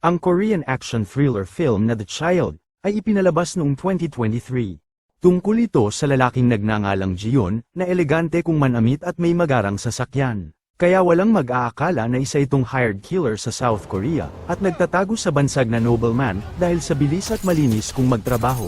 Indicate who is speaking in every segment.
Speaker 1: Ang Korean action thriller film na The Child ay ipinalabas noong 2023. Tungkol ito sa lalaking nagnangalang Jion na elegante kung manamit at may magarang sasakyan. Kaya walang mag-aakala na isa itong hired killer sa South Korea at nagtatago sa bansag na nobleman dahil sa bilis at malinis kung magtrabaho.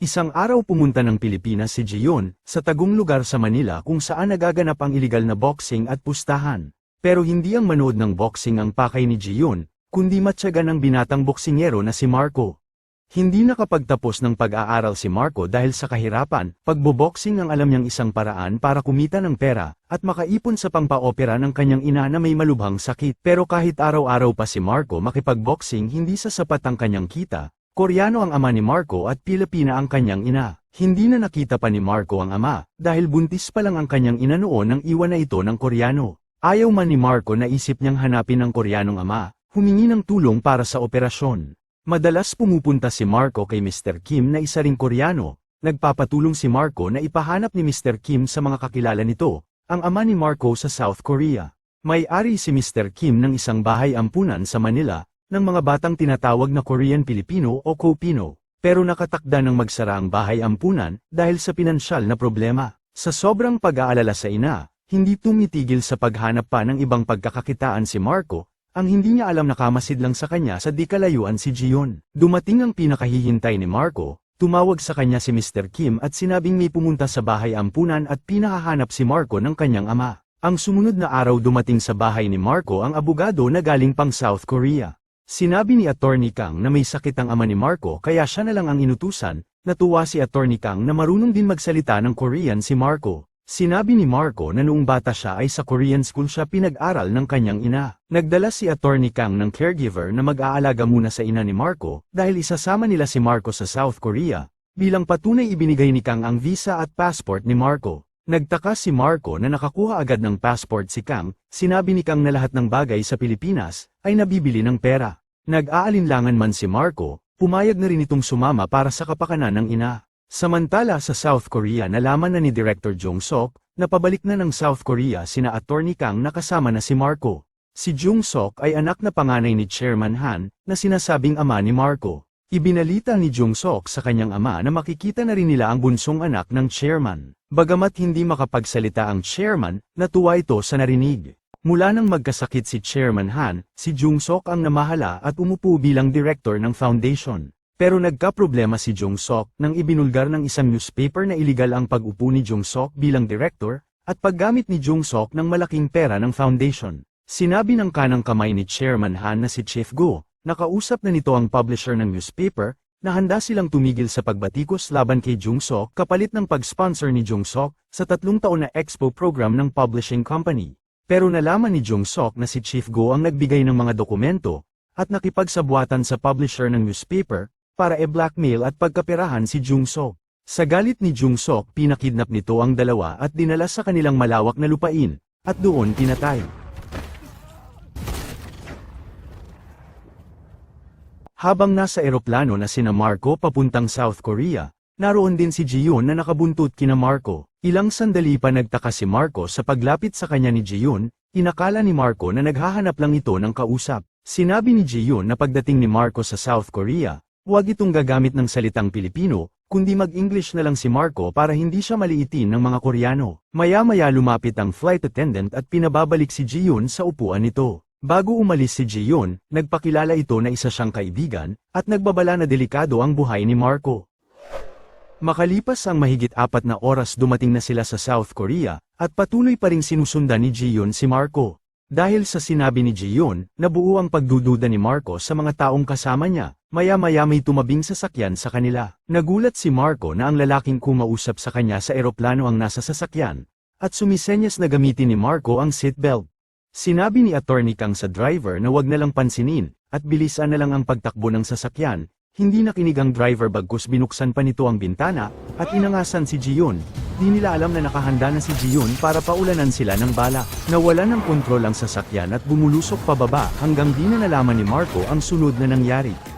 Speaker 1: Isang araw pumunta ng Pilipinas si Jion sa tagong lugar sa Manila kung saan nagaganap ang iligal na boxing at pustahan. Pero hindi ang manood ng boxing ang pakay ni Jion, kundi matyaga ng binatang boksingero na si Marco. Hindi nakapagtapos ng pag-aaral si Marco dahil sa kahirapan, pagboboxing ang alam niyang isang paraan para kumita ng pera, at makaipon sa pangpa-opera ng kanyang ina na may malubhang sakit. Pero kahit araw-araw pa si Marco makipagboxing hindi sa sapat ang kanyang kita, Koreano ang ama ni Marco at Pilipina ang kanyang ina. Hindi na nakita pa ni Marco ang ama, dahil buntis pa lang ang kanyang ina noon nang iwan na ito ng Koreano. Ayaw man ni Marco na isip niyang hanapin ang Koreanong ama, humingi ng tulong para sa operasyon. Madalas pumupunta si Marco kay Mr. Kim na isa ring Koreano, nagpapatulong si Marco na ipahanap ni Mr. Kim sa mga kakilala nito, ang ama ni Marco sa South Korea. May-ari si Mr. Kim ng isang bahay ampunan sa Manila, ng mga batang tinatawag na Korean-Pilipino o Kopino, pero nakatakda ng magsara ang bahay ampunan dahil sa pinansyal na problema. Sa sobrang pag-aalala sa ina, hindi tumitigil sa paghanap pa ng ibang pagkakakitaan si Marco, ang hindi niya alam na kamasid lang sa kanya sa di kalayuan si Gion. Dumating ang pinakahihintay ni Marco, tumawag sa kanya si Mr. Kim at sinabing may pumunta sa bahay ampunan at pinahahanap si Marco ng kanyang ama. Ang sumunod na araw dumating sa bahay ni Marco ang abogado na galing pang South Korea. Sinabi ni Attorney Kang na may sakit ang ama ni Marco kaya siya na lang ang inutusan, natuwa si Attorney Kang na marunong din magsalita ng Korean si Marco. Sinabi ni Marco na noong bata siya ay sa Korean school siya pinag-aral ng kanyang ina. Nagdala si Attorney Kang ng caregiver na mag-aalaga muna sa ina ni Marco dahil isasama nila si Marco sa South Korea. Bilang patunay ibinigay ni Kang ang visa at passport ni Marco. Nagtaka si Marco na nakakuha agad ng passport si Kang, sinabi ni Kang na lahat ng bagay sa Pilipinas ay nabibili ng pera. Nag-aalinlangan man si Marco, pumayag na rin itong sumama para sa kapakanan ng ina. Samantala sa South Korea nalaman na ni Director Jong Sok, na pabalik na ng South Korea sina Attorney Kang na kasama na si Marco. Si Jung Sok ay anak na panganay ni Chairman Han, na sinasabing ama ni Marco. Ibinalita ni Jung Sok sa kanyang ama na makikita na rin nila ang bunsong anak ng chairman. Bagamat hindi makapagsalita ang chairman, natuwa ito sa narinig. Mula nang magkasakit si Chairman Han, si Jung Sok ang namahala at umupo bilang director ng foundation. Pero nagka-problema si Jung Sok nang ibinulgar ng isang newspaper na iligal ang pag-upo ni Jung Sok bilang director, at paggamit ni Jung Sok ng malaking pera ng foundation. Sinabi ng kanang kamay ni Chairman Han na si Chief Go, nakausap na nito ang publisher ng newspaper, na handa silang tumigil sa pagbatikos laban kay Jung Sok kapalit ng pag-sponsor ni Jung Sok sa tatlong taon na expo program ng publishing company. Pero nalaman ni Jung Sok na si Chief Go ang nagbigay ng mga dokumento, at nakipagsabuatan sa publisher ng newspaper, para e-blackmail at pagkaperahan si Jung Sok. Sa galit ni Jung Sok pinakidnap nito ang dalawa at dinala sa kanilang malawak na lupain, at doon pinatay. Habang nasa eroplano na sina Marco papuntang South Korea, naroon din si Jiyoon na nakabuntut kina Marco. Ilang sandali pa nagtaka si Marco sa paglapit sa kanya ni Jiyoon, inakala ni Marco na naghahanap lang ito ng kausap. Sinabi ni Jiyoon na pagdating ni Marco sa South Korea, huwag itong gagamit ng salitang Pilipino, kundi mag-English na lang si Marco para hindi siya maliitin ng mga Koreano. Maya-maya lumapit ang flight attendant at pinababalik si Jiyoon sa upuan nito. Bago umalis si Jiyoon, nagpakilala ito na isa siyang kaibigan, at nagbabala na delikado ang buhay ni Marco. Makalipas ang mahigit apat na oras dumating na sila sa South Korea, at patuloy pa ring sinusundan ni Jiyoon si Marco. Dahil sa sinabi ni Jiyoon, nabuo ang pagdududa ni Marco sa mga taong kasama niya, maya-maya may tumabing sasakyan sa kanila. Nagulat si Marco na ang lalaking kumausap sa kanya sa eroplano ang nasa sasakyan, at sumisenyas na gamitin ni Marco ang seatbelt. Sinabi ni Attorney Kang sa driver na wag na lang pansinin, at bilisan na lang ang pagtakbo ng sasakyan, hindi nakinig ang driver bagkus binuksan pa nito ang bintana, at inangasan si Jiyon. Di nila alam na nakahanda na si Jiyon para paulanan sila ng bala. Nawala ng kontrol ang sasakyan at bumulusok pababa hanggang di na nalaman ni Marco ang sunod na nangyari.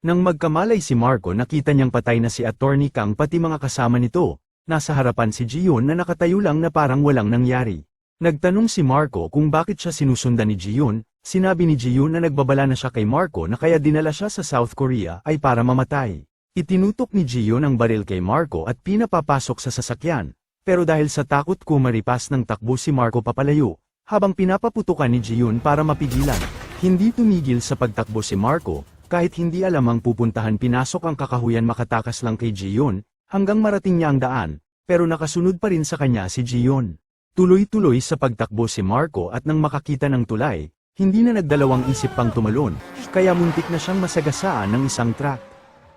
Speaker 1: Nang magkamalay si Marco nakita niyang patay na si Attorney Kang pati mga kasama nito, nasa harapan si Jiyon na nakatayo lang na parang walang nangyari. Nagtanong si Marco kung bakit siya sinusundan ni Jiyun, sinabi ni Jiyun na nagbabala na siya kay Marco na kaya dinala siya sa South Korea ay para mamatay. Itinutok ni Jiyun ang baril kay Marco at pinapapasok sa sasakyan, pero dahil sa takot kumaripas ng takbo si Marco papalayo, habang pinapaputukan ni Jiyun para mapigilan. Hindi tumigil sa pagtakbo si Marco, kahit hindi alam ang pupuntahan pinasok ang kakahuyan makatakas lang kay Jiyun, hanggang marating niya ang daan, pero nakasunod pa rin sa kanya si Jiyun. Tuloy-tuloy sa pagtakbo si Marco at nang makakita ng tulay, hindi na nagdalawang isip pang tumalon, kaya muntik na siyang masagasaan ng isang truck.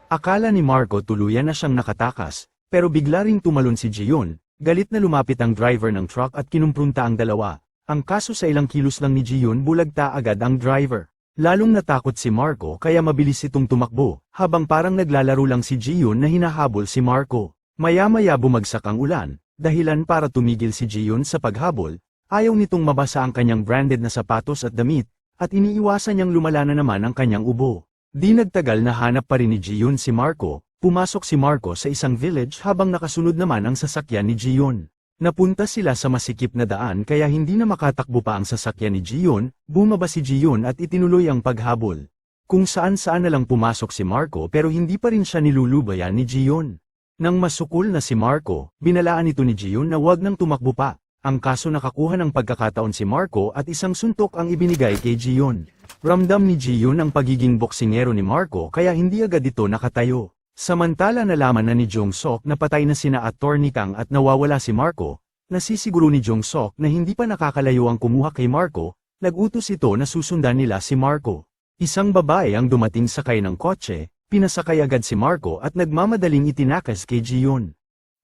Speaker 1: Akala ni Marco tuluyan na siyang nakatakas, pero bigla ring tumalon si Jiyun, galit na lumapit ang driver ng truck at kinumprunta ang dalawa. Ang kaso sa ilang kilos lang ni Jiyun bulagta agad ang driver. Lalong natakot si Marco kaya mabilis itong tumakbo, habang parang naglalaro lang si Jiyun na hinahabol si Marco. Maya-maya bumagsak ang ulan, dahilan para tumigil si Jiyun sa paghabol, ayaw nitong mabasa ang kanyang branded na sapatos at damit, at iniiwasan niyang lumala na naman ang kanyang ubo. Di nagtagal na hanap pa rin ni Jiyun si Marco, pumasok si Marco sa isang village habang nakasunod naman ang sasakyan ni Jiyun. Napunta sila sa masikip na daan kaya hindi na makatakbo pa ang sasakyan ni Jiyun, bumaba si Jiyun at itinuloy ang paghabol. Kung saan-saan na lang pumasok si Marco pero hindi pa rin siya nilulubayan ni Jiyun. Nang masukol na si Marco, binalaan ito ni Jiyun na wag nang tumakbo pa. Ang kaso nakakuha ng pagkakataon si Marco at isang suntok ang ibinigay kay Jiyun. Ramdam ni Jiyun ang pagiging boksingero ni Marco kaya hindi agad ito nakatayo. Samantala nalaman na ni Jong Sok na patay na sina Attorney Kang at nawawala si Marco, nasisiguro ni Jong Sok na hindi pa nakakalayo ang kumuha kay Marco, nagutos ito na susundan nila si Marco. Isang babae ang dumating sakay ng kotse, pinasakay agad si Marco at nagmamadaling itinakas kay Jiyun.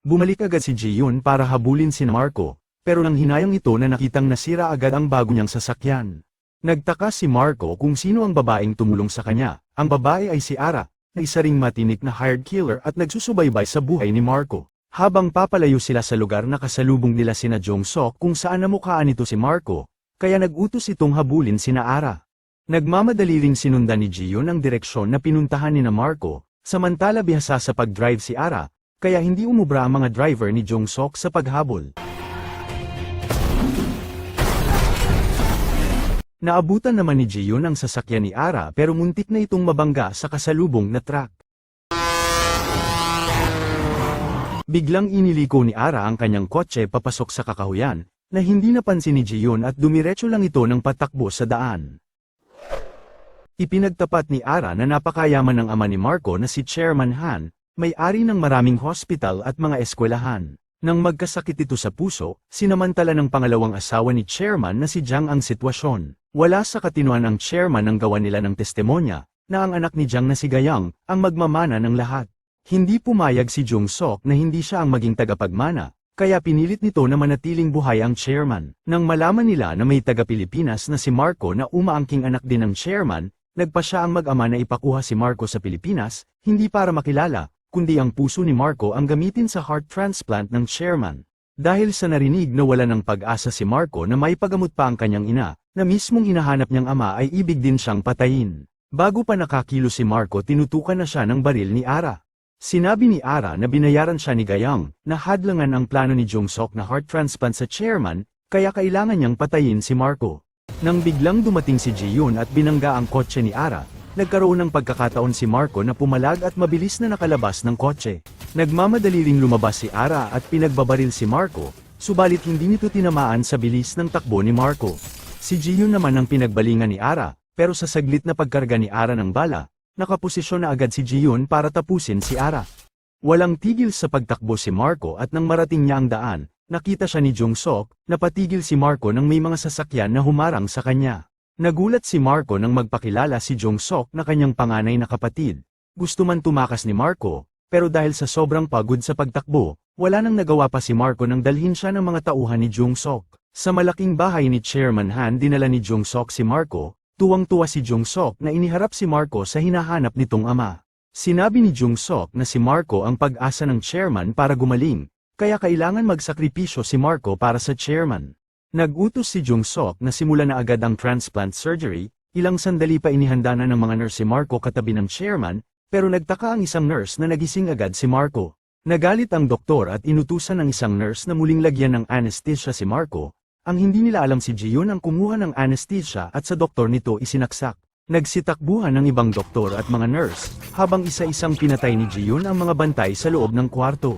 Speaker 1: Bumalik agad si Jiyun para habulin si Marco, pero nang hinayang ito na nakitang nasira agad ang bago niyang sasakyan. Nagtaka si Marco kung sino ang babaeng tumulong sa kanya. Ang babae ay si Ara, na isa ring matinik na hired killer at nagsusubaybay sa buhay ni Marco. Habang papalayo sila sa lugar na kasalubong nila sina Jong Sok kung saan namukhaan nito si Marco, kaya nagutos itong habulin sina Ara. Nagmamadali ring sinundan ni Gion ang direksyon na pinuntahan ni na Marco, samantala bihasa sa pag-drive si Ara, kaya hindi umubra ang mga driver ni Jong Sok sa paghabol. Naabutan naman ni Jiyon ang sasakyan ni Ara pero muntik na itong mabangga sa kasalubong na truck. Biglang iniliko ni Ara ang kanyang kotse papasok sa kakahuyan, na hindi napansin ni Jiyon at dumiretso lang ito ng patakbo sa daan. Ipinagtapat ni Ara na napakayaman ng ama ni Marco na si Chairman Han, may-ari ng maraming hospital at mga eskwelahan. Nang magkasakit ito sa puso, sinamantala ng pangalawang asawa ni Chairman na si Jiang ang sitwasyon. Wala sa katinuan ang chairman ng gawa nila ng testimonya, na ang anak ni Jiang na si Gayang, ang magmamana ng lahat. Hindi pumayag si Jung Sok na hindi siya ang maging tagapagmana, kaya pinilit nito na manatiling buhay ang chairman. Nang malaman nila na may taga-Pilipinas na si Marco na umaangking anak din ng chairman, nagpa siya ang mag-ama na ipakuha si Marco sa Pilipinas, hindi para makilala, kundi ang puso ni Marco ang gamitin sa heart transplant ng chairman. Dahil sa narinig na wala ng pag-asa si Marco na may pagamot pa ang kanyang ina, na mismong hinahanap niyang ama ay ibig din siyang patayin. Bago pa nakakilo si Marco tinutukan na siya ng baril ni Ara. Sinabi ni Ara na binayaran siya ni Gayang, na hadlangan ang plano ni Jong Sok na heart transplant sa chairman, kaya kailangan niyang patayin si Marco. Nang biglang dumating si Jiyun at binangga ang kotse ni Ara, nagkaroon ng pagkakataon si Marco na pumalag at mabilis na nakalabas ng kotse. Nagmamadali ring lumabas si Ara at pinagbabaril si Marco, subalit hindi nito tinamaan sa bilis ng takbo ni Marco. Si Jiyun naman ang pinagbalingan ni Ara, pero sa saglit na pagkarga ni Ara ng bala, nakaposisyon na agad si Jiyun para tapusin si Ara. Walang tigil sa pagtakbo si Marco at nang marating niya ang daan, nakita siya ni Jung Sok, napatigil si Marco nang may mga sasakyan na humarang sa kanya. Nagulat si Marco nang magpakilala si Jong Sok na kanyang panganay na kapatid. Gusto man tumakas ni Marco, pero dahil sa sobrang pagod sa pagtakbo, wala nang nagawa pa si Marco nang dalhin siya ng mga tauhan ni Jong Sok. Sa malaking bahay ni Chairman Han dinala ni Jong Sok si Marco, tuwang-tuwa si Jong Sok na iniharap si Marco sa hinahanap nitong ama. Sinabi ni Jong Sok na si Marco ang pag-asa ng chairman para gumaling, kaya kailangan magsakripisyo si Marco para sa chairman. Nagutos si Jung Sok na simula na agad ang transplant surgery, ilang sandali pa inihanda na ng mga nurse si Marco katabi ng chairman, pero nagtaka ang isang nurse na nagising agad si Marco. Nagalit ang doktor at inutusan ng isang nurse na muling lagyan ng anesthesia si Marco, Ang hindi nila alam si Jiyun ang kumuha ng anesthesia at sa doktor nito isinaksak. Nagsitakbuhan ng ibang doktor at mga nurse, habang isa-isang pinatay ni Jiyun ang mga bantay sa loob ng kwarto.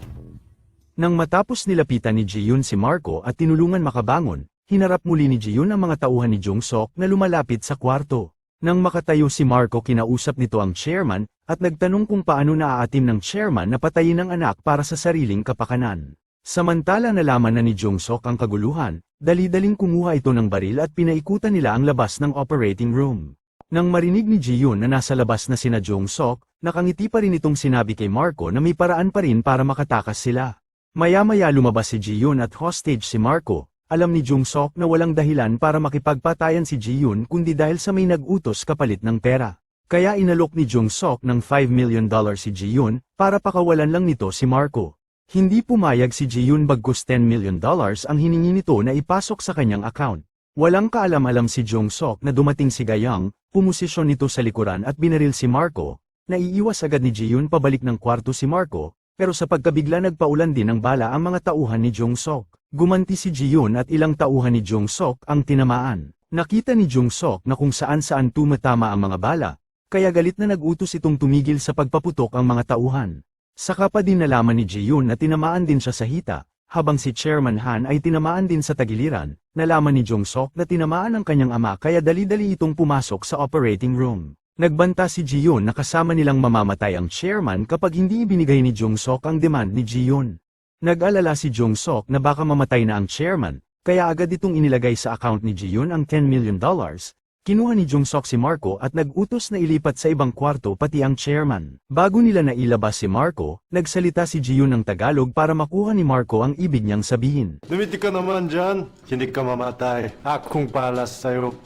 Speaker 1: Nang matapos nilapitan ni Jiyun si Marco at tinulungan makabangon, hinarap muli ni Jiyun ang mga tauhan ni Jung Sok na lumalapit sa kwarto. Nang makatayo si Marco kinausap nito ang chairman, at nagtanong kung paano naaatim ng chairman na patayin ang anak para sa sariling kapakanan. Samantala nalaman na ni Jung Sok ang kaguluhan, dali-daling kumuha ito ng baril at pinaikutan nila ang labas ng operating room. Nang marinig ni Jiyun na nasa labas na sina Jung Sok, nakangiti pa rin itong sinabi kay Marco na may paraan pa rin para makatakas sila. Maya-maya lumabas si Jiyun at hostage si Marco, alam ni Jung Sok na walang dahilan para makipagpatayan si Jiyun kundi dahil sa may nag-utos kapalit ng pera. Kaya inalok ni Jung Sok ng 5 million dollar si Jiyun, para pakawalan lang nito si Marco. Hindi pumayag si Jiyun bagkus 10 million dollars ang hiningi nito na ipasok sa kanyang account. Walang kaalam-alam si Jung Sok na dumating si Gayang, pumosisyon nito sa likuran at binaril si Marco, naiiwas agad ni Jiyun pabalik ng kwarto si Marco, pero sa pagkabigla nagpaulan din ng bala ang mga tauhan ni Jung Sok. Gumanti si Jiyun at ilang tauhan ni Jung Sok ang tinamaan. Nakita ni Jung Sok na kung saan-saan tumatama ang mga bala, kaya galit na nag-utos itong tumigil sa pagpaputok ang mga tauhan. Saka pa din nalaman ni Jiyun na tinamaan din siya sa hita, habang si Chairman Han ay tinamaan din sa tagiliran, nalaman ni Jung Sok na tinamaan ang kanyang ama kaya dali-dali itong pumasok sa operating room. Nagbanta si Jiyun na kasama nilang mamamatay ang chairman kapag hindi ibinigay ni Jung Sok ang demand ni Jiyun. Nag-alala si Jung Sok na baka mamatay na ang chairman, kaya agad itong inilagay sa account ni Jiyun ang 10 million dollars, Kinuha ni Jung Sok si Marco at nag-utos na ilipat sa ibang kwarto pati ang chairman. Bago nila nailabas si Marco, nagsalita si Jiyun ng Tagalog para makuha ni Marco ang ibig niyang sabihin.
Speaker 2: Lumiti ka naman dyan. Hindi ka mamatay. Akong palas sa'yo.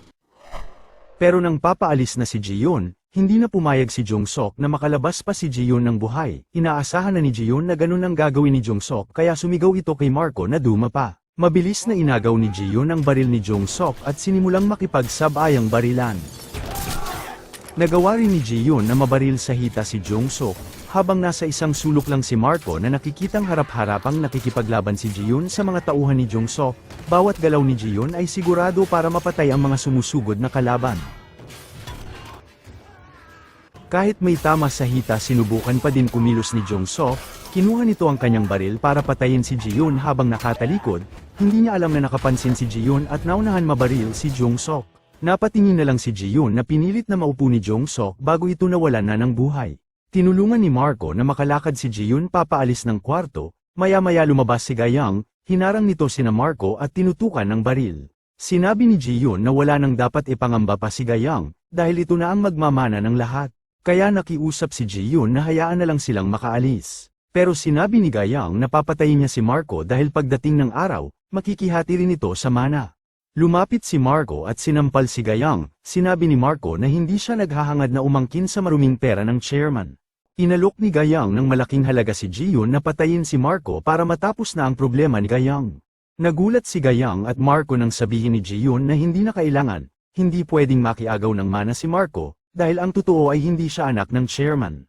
Speaker 1: Pero nang papaalis na si Jiyun, hindi na pumayag si Jung Sok na makalabas pa si Jiyun ng buhay. Inaasahan na ni Jiyun na ganun ang gagawin ni Jung Sok kaya sumigaw ito kay Marco na duma pa. Mabilis na inagaw ni Jiyun ang baril ni Jung Sok at sinimulang makipagsab-ayang barilan. Nagawa rin ni Jiyun na mabaril sa hita si Jung Sok, habang nasa isang sulok lang si Marco na nakikitang harap-harapang nakikipaglaban si Jiyun sa mga tauhan ni Jung Sok, bawat galaw ni Jiyun ay sigurado para mapatay ang mga sumusugod na kalaban. Kahit may tama sa hita sinubukan pa din kumilos ni Jung Sok, kinuha nito ang kanyang baril para patayin si Jiyun habang nakatalikod, hindi niya alam na nakapansin si Jiyun at naunahan mabaril si Jung Sok. Napatingin na lang si Jiyun na pinilit na maupo ni Jung Sok bago ito nawalan na ng buhay. Tinulungan ni Marco na makalakad si Jiyun papaalis ng kwarto, maya-maya lumabas si Gayang, hinarang nito sina Marco at tinutukan ng baril. Sinabi ni Jiyun na wala nang dapat ipangamba pa si Gayang, dahil ito na ang magmamana ng lahat. Kaya nakiusap si Jiyun na hayaan na lang silang makaalis. Pero sinabi ni Gayang na papatayin niya si Marco dahil pagdating ng araw, makikihati rin ito sa mana. Lumapit si Marco at sinampal si Gayang, sinabi ni Marco na hindi siya naghahangad na umangkin sa maruming pera ng chairman. Inalok ni Gayang ng malaking halaga si Jiyun na patayin si Marco para matapos na ang problema ni Gayang. Nagulat si Gayang at Marco nang sabihin ni Jiyun na hindi na kailangan, hindi pwedeng makiagaw ng mana si Marco, dahil ang totoo ay hindi siya anak ng chairman.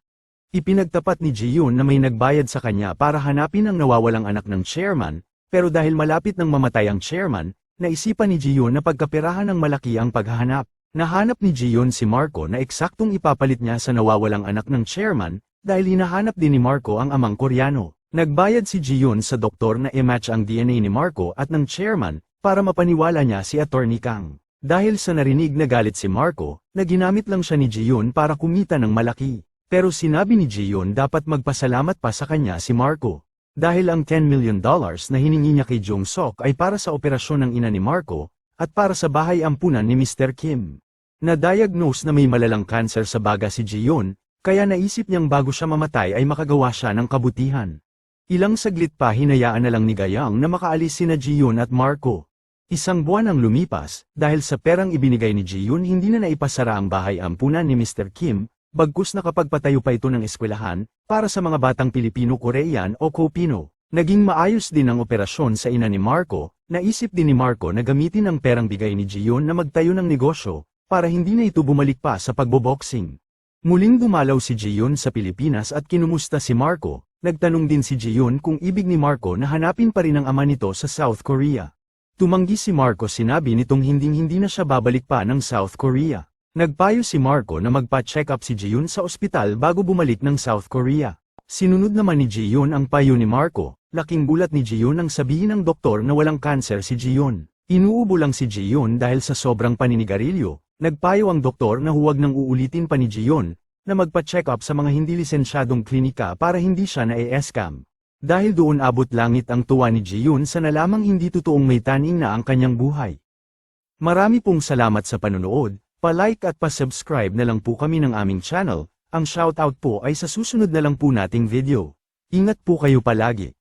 Speaker 1: Ipinagtapat ni Jiyun na may nagbayad sa kanya para hanapin ang nawawalang anak ng chairman, pero dahil malapit nang mamatay ang chairman, naisipan ni Jiyun na pagkapirahan ng malaki ang paghahanap. Nahanap ni Jiyun si Marco na eksaktong ipapalit niya sa nawawalang anak ng chairman, dahil hinahanap din ni Marco ang amang Koreano. Nagbayad si Jiyun sa doktor na i-match ang DNA ni Marco at ng chairman, para mapaniwala niya si Attorney Kang. Dahil sa narinig na galit si Marco, na ginamit lang siya ni Jiyun para kumita ng malaki. Pero sinabi ni Jiyun dapat magpasalamat pa sa kanya si Marco. Dahil ang 10 million dollars na hiningi niya kay Jong Sok ay para sa operasyon ng ina ni Marco, at para sa bahay ampunan ni Mr. Kim. Na-diagnose na may malalang cancer sa baga si Jiyun, kaya naisip niyang bago siya mamatay ay makagawa siya ng kabutihan. Ilang saglit pa hinayaan na lang ni Gayang na makaalis sina Jiyun at Marco. Isang buwan ang lumipas, dahil sa perang ibinigay ni Jiyun hindi na naipasara ang bahay ampunan ni Mr. Kim, bagkus nakapagpatayo pa ito ng eskwelahan, para sa mga batang Pilipino-Korean o Kopino. Naging maayos din ang operasyon sa ina ni Marco, naisip din ni Marco na gamitin ang perang bigay ni Gion na magtayo ng negosyo, para hindi na ito bumalik pa sa pagboboxing. Muling dumalaw si Gion sa Pilipinas at kinumusta si Marco, nagtanong din si Gion kung ibig ni Marco na hanapin pa rin ang ama nito sa South Korea. Tumanggi si Marco sinabi nitong hinding-hindi na siya babalik pa ng South Korea. Nagpayo si Marco na magpa-check up si Jiyun sa ospital bago bumalik ng South Korea. Sinunod naman ni Jiyun ang payo ni Marco, laking gulat ni Jiyun ang sabihin ng doktor na walang cancer si Jiyun. Inuubo lang si Jiyun dahil sa sobrang paninigarilyo, nagpayo ang doktor na huwag nang uulitin pa ni Jiyun, na magpa-check up sa mga hindi lisensyadong klinika para hindi siya na-e-scam. Dahil doon abot langit ang tuwa ni Jiyun sa nalamang hindi totoong may taning na ang kanyang buhay. Marami pong salamat sa panonood, pa-like at pa-subscribe na lang po kami ng aming channel, ang shoutout po ay sa susunod na lang po nating video. Ingat po kayo palagi.